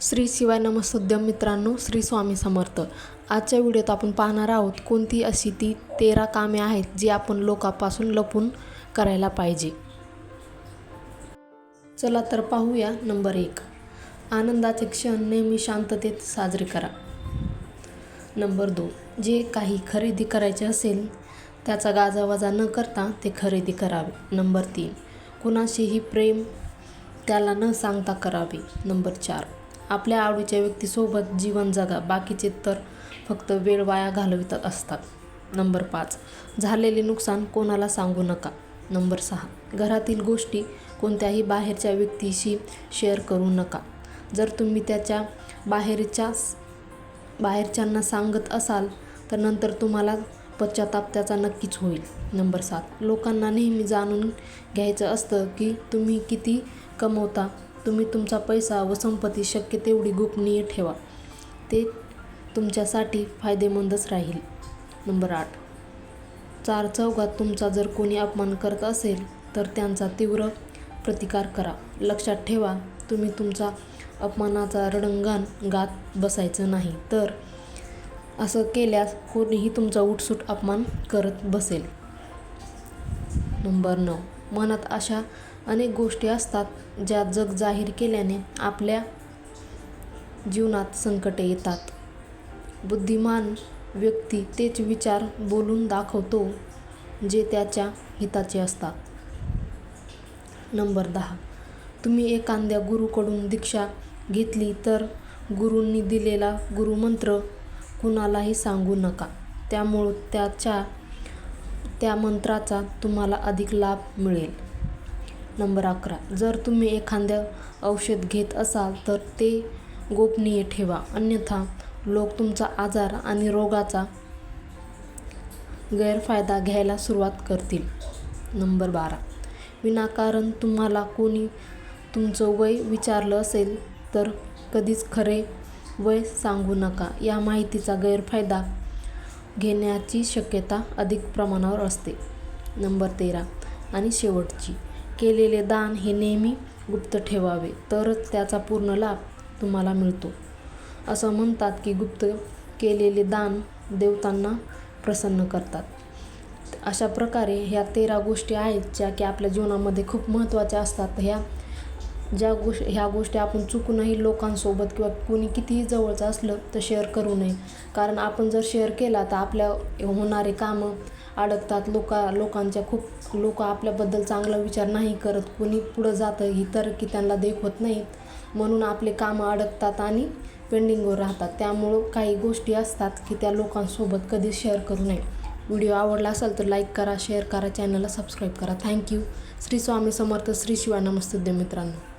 श्री शिवाय नमस्तुद्यम मित्रांनो श्री स्वामी समर्थ. आजच्या व्हिडिओत आपण पाहणार आहोत कोणती अशी ती तेरा कामे आहेत जी आपण लोकापासून लपून करायला पाहिजे. चला तर पाहूया नंबर एक. आनंदाचे क्षण नेहमी शांततेत साजरे करा. नंबर दोन. जे काही खरेदी करायचे असेल त्याचा गाजावाजा न करता ते खरेदी करावे. नंबर तीन. कुणाशीही प्रेम त्याला न सांगता करावे. नंबर चार. आपल्या आवडीच्या व्यक्तीसोबत जीवन जगा बाकीचे तर फक्त वेळ वाया घालवित असतात. नंबर पाच झालेले नुकसान कोणाला सांगू नका. नंबर सहा घरातील गोष्टी कोणत्याही बाहेरच्या व्यक्तीशी शेअर करू नका. जर तुम्ही त्याच्या बाहेरच्या बाहेरच्यांना सांगत असाल तर नंतर तुम्हाला पश्चाताप त्याचा नक्कीच होईल. नंबर सात लोकांना नेहमी जाणून घ्यायचं असतं की तुम्ही किती कमवता तुम्ही तुमचा पैसा व संपत्ती शक्य तेवढी गोपनीय ठेवा. ते तुमच्यासाठी फायदेमंदच राहील. नंबर आठ. चार चौघात तुमचा जर कोणी अपमान करत असेल तर त्यांचा तीव्र प्रतिकार करा. लक्षात ठेवा तुम्ही तुमचा अपमानाचा रडंगण गात बसायचं नाही. तर असं केल्यास कोणीही तुमचा उठसूट अपमान करत बसेल. नंबर नऊ. मनात अशा अनेक गोष्टी असतात ज्या जग जाहीर केल्याने आपल्या जीवनात संकटे येतात. बुद्धिमान व्यक्ती तेच विचार बोलून दाखवतो जे त्याच्या हिताचे असतात. नंबर दहा. तुम्ही एखाद्या गुरुकडून दीक्षा घेतली तर गुरूंनी दिलेला गुरुमंत्र कुणालाही सांगू नका. त्यामुळं त्याच्या त्या मंत्राचा तुम्हाला अधिक लाभ मिळेल. नंबर अकरा. जर तुम्ही एखाद्या औषध घेत असाल तर ते गोपनीय ठेवा. अन्यथा लोक तुमचा आजार आणि रोगाचा गैरफायदा घ्यायला सुरुवात करतील. नंबर बारा. विनाकारण तुम्हाला कोणी तुमचं वय विचारलं असेल तर कधीच खरे वय सांगू नका. या माहितीचा गैरफायदा घेण्याची शक्यता अधिक प्रमाणावर असते. नंबर तेरा. आणि शेवटची. केलेले दान हे नेहमी गुप्त ठेवावे तरच त्याचा पूर्ण लाभ तुम्हाला मिळतो. असं म्हणतात की गुप्त केलेले दान देवतांना प्रसन्न करतात. अशा प्रकारे ह्या तेरा गोष्टी आहेत ज्या की आपल्या जीवनामध्ये खूप महत्त्वाच्या असतात. ह्या ज्या गोष्ट ह्या गोष्टी आपण चुकूनही लोकांसोबत किंवा कोणी कितीही जवळचं असलं तर शेअर करू नये. कारण आपण जर शेअर केला तर आपल्या होणारे कामं अडकतात. लोका लोकांच्या खूप लोक आपल्याबद्दल चांगला विचार नाही करत. कोणी पुढं जातं ही तर की त्यांना देखवत नाहीत म्हणून आपले कामं अडकतात आणि पेंडिंगवर राहतात. त्यामुळं काही गोष्टी असतात की त्या लोकांसोबत कधी शेअर करू नये. व्हिडिओ आवडला असेल तर लाईक करा शेअर करा चॅनलला सबस्क्राईब करा. थँक्यू श्री स्वामी समर्थ श्री शिवाय नमस्तुद्य मित्रांनो.